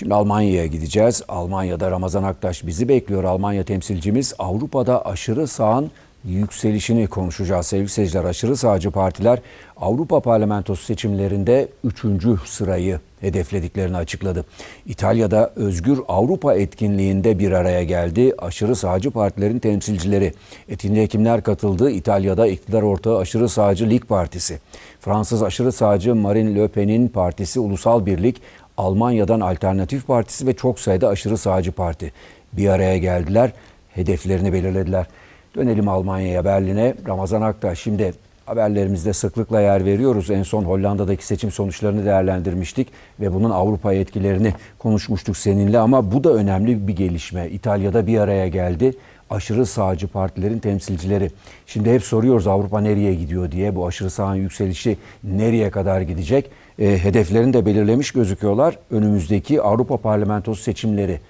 Şimdi Almanya'ya gideceğiz. Almanya'da Ramazan Aktaş bizi bekliyor. Almanya temsilcimiz Avrupa'da aşırı sağın yükselişini konuşacağız. Sevgili seyirciler aşırı sağcı partiler Avrupa Parlamentosu seçimlerinde 3. sırayı hedeflediklerini açıkladı. İtalya'da Özgür Avrupa etkinliğinde bir araya geldi. Aşırı sağcı partilerin temsilcileri. Etkinliğe kimler katıldı? İtalya'da iktidar ortağı aşırı sağcı Lig Partisi. Fransız aşırı sağcı Marine Le Pen'in partisi Ulusal Birlik, Almanya'dan Alternatif Partisi ve çok sayıda aşırı sağcı parti bir araya geldiler. Hedeflerini belirlediler. Dönelim Almanya'ya, Berlin'e. Ramazan Aktaş şimdi haberlerimizde sıklıkla yer veriyoruz. En son Hollanda'daki seçim sonuçlarını değerlendirmiştik ve bunun Avrupa etkilerini konuşmuştuk seninle ama bu da önemli bir gelişme. İtalya'da bir araya geldi aşırı sağcı partilerin temsilcileri. Şimdi hep soruyoruz Avrupa nereye gidiyor diye bu aşırı sağın yükselişi nereye kadar gidecek? E, hedeflerini de belirlemiş gözüküyorlar. Önümüzdeki Avrupa Parlamentosu seçimleri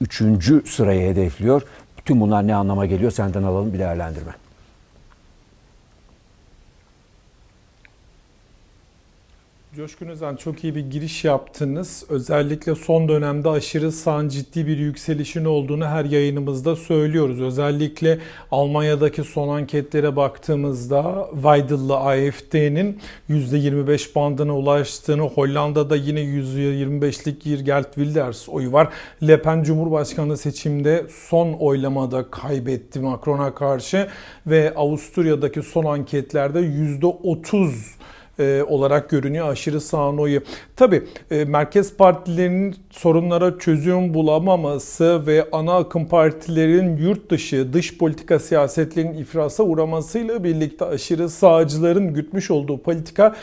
üçüncü sırayı hedefliyor. Tüm bunlar ne anlama geliyor senden alalım bir değerlendirme. Coşkun Özen çok iyi bir giriş yaptınız. Özellikle son dönemde aşırı sağın ciddi bir yükselişin olduğunu her yayınımızda söylüyoruz. Özellikle Almanya'daki son anketlere baktığımızda Weidel'lı AFD'nin %25 bandına ulaştığını, Hollanda'da yine %25'lik Geert Wilders oyu var. Le Pen Cumhurbaşkanı seçimde son oylamada kaybetti Macron'a karşı ve Avusturya'daki son anketlerde %30 e, olarak görünüyor aşırı sağın oyu. Tabi e, merkez partilerinin sorunlara çözüm bulamaması ve ana akım partilerin yurt dışı dış politika siyasetlerinin ifrasa uğramasıyla birlikte aşırı sağcıların gütmüş olduğu politika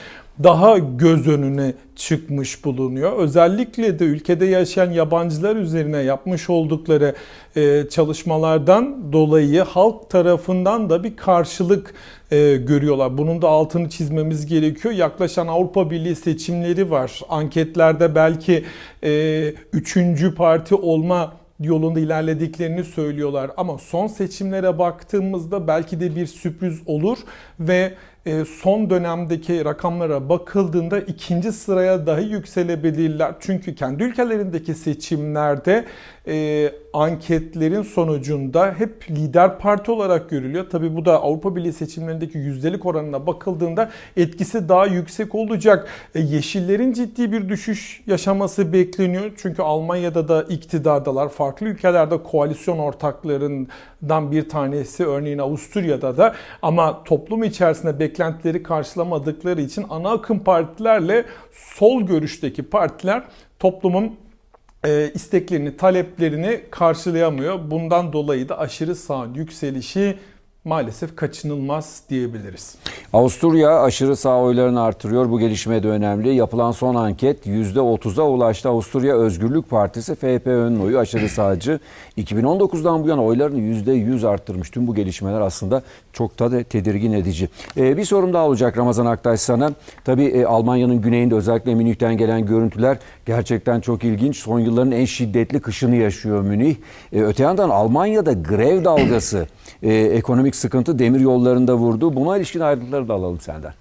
daha göz önüne çıkmış bulunuyor. Özellikle de ülkede yaşayan yabancılar üzerine yapmış oldukları e, çalışmalardan dolayı halk tarafından da bir karşılık e, görüyorlar. Bunun da altını çizmemiz gerekiyor. Yaklaşan Avrupa Birliği seçimleri var. Anketlerde belki e, üçüncü parti olma yolunda ilerlediklerini söylüyorlar. Ama son seçimlere baktığımızda belki de bir sürpriz olur ve son dönemdeki rakamlara bakıldığında ikinci sıraya dahi yükselebilirler. Çünkü kendi ülkelerindeki seçimlerde e, anketlerin sonucunda hep lider parti olarak görülüyor. Tabi bu da Avrupa Birliği seçimlerindeki yüzdelik oranına bakıldığında etkisi daha yüksek olacak. E, yeşillerin ciddi bir düşüş yaşaması bekleniyor. Çünkü Almanya'da da iktidardalar. Farklı ülkelerde koalisyon ortaklarından bir tanesi örneğin Avusturya'da da ama toplum içerisinde beklentileri karşılamadıkları için ana akım partilerle sol görüşteki partiler toplumun e, isteklerini, taleplerini karşılayamıyor. Bundan dolayı da aşırı sağ yükselişi maalesef kaçınılmaz diyebiliriz. Avusturya aşırı sağ oylarını artırıyor. Bu gelişme de önemli. Yapılan son anket %30'a ulaştı. Avusturya Özgürlük Partisi FPÖ'nün oyu aşırı sağcı. 2019'dan bu yana oylarını %100 arttırmış. Tüm bu gelişmeler aslında çok da tedirgin edici. Ee, bir sorum daha olacak Ramazan Aktaş sana. Tabii e, Almanya'nın güneyinde özellikle Münih'ten gelen görüntüler gerçekten çok ilginç. Son yılların en şiddetli kışını yaşıyor Münih. E, öte yandan Almanya'da grev dalgası, e, ekonomik sıkıntı demir yollarında vurdu. Buna ilişkin ayrıntıları da alalım senden.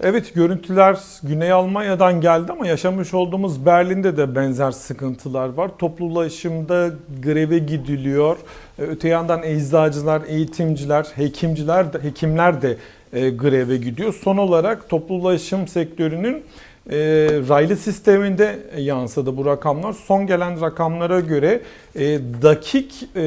Evet görüntüler Güney Almanya'dan geldi ama yaşamış olduğumuz Berlin'de de benzer sıkıntılar var. Toplu ulaşımda greve gidiliyor. Ee, öte yandan eczacılar, eğitimciler, hekimciler hekimler de e, greve gidiyor. Son olarak toplu ulaşım sektörünün e, raylı sisteminde yansıdı bu rakamlar. Son gelen rakamlara göre e, dakik e,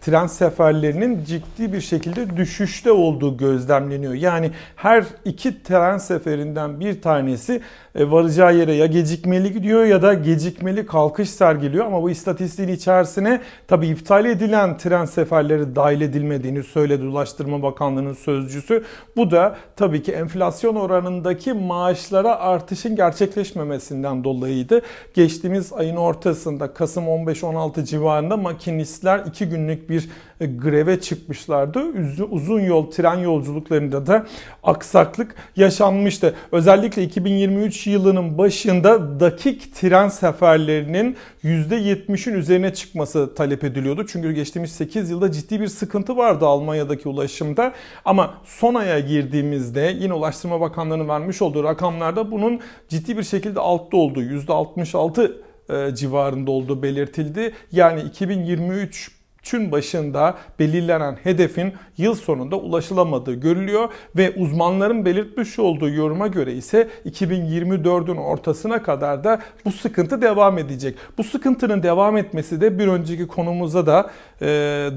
tren seferlerinin ciddi bir şekilde düşüşte olduğu gözlemleniyor. Yani her iki tren seferinden bir tanesi e, varacağı yere ya gecikmeli gidiyor ya da gecikmeli kalkış sergiliyor. Ama bu istatistiğin içerisine tabii iptal edilen tren seferleri dahil edilmediğini söyledi Ulaştırma Bakanlığı'nın sözcüsü. Bu da tabii ki enflasyon oranındaki maaşlara artışın gerçekleşmemesinden dolayıydı. Geçtiğimiz ayın ortasında Kasım 15-16 civarında makinistler iki günlük bir e, greve çıkmışlardı. Uzun yol tren yolculuklarında da aksaklık yaşanmıştı. Özellikle 2023 yılının başında dakik tren seferlerinin %70'in üzerine çıkması talep ediliyordu. Çünkü geçtiğimiz 8 yılda ciddi bir sıkıntı vardı Almanya'daki ulaşımda. Ama son aya girdiğimizde yine Ulaştırma Bakanlığı'nın vermiş olduğu rakamlarda bunun ciddi bir şekilde altta olduğu %66 e, civarında olduğu belirtildi. Yani 2023 Çün başında belirlenen hedefin yıl sonunda ulaşılamadığı görülüyor ve uzmanların belirtmiş olduğu yoruma göre ise 2024'ün ortasına kadar da bu sıkıntı devam edecek. Bu sıkıntının devam etmesi de bir önceki konumuza da e,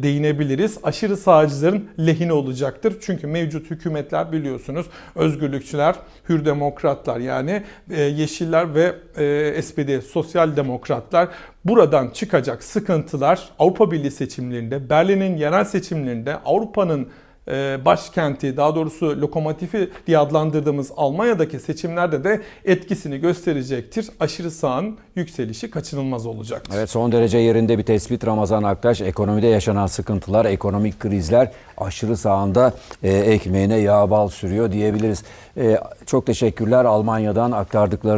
değinebiliriz. Aşırı sağcıların lehine olacaktır. Çünkü mevcut hükümetler biliyorsunuz özgürlükçüler, hür demokratlar yani e, yeşiller ve e, SPD sosyal demokratlar buradan çıkacak sıkıntılar Avrupa Birliği seçimlerinde, Berlin'in yerel seçimlerinde, Avrupa'nın e, başkenti daha doğrusu lokomotifi diye adlandırdığımız Almanya'daki seçimlerde de etkisini gösterecektir. Aşırı sağın yükselişi kaçınılmaz olacaktır. Evet son derece yerinde bir tespit Ramazan Aktaş. Ekonomide yaşanan sıkıntılar, ekonomik krizler aşırı sağında e, ekmeğine yağ bal sürüyor diyebiliriz. E, çok teşekkürler Almanya'dan aktardıkları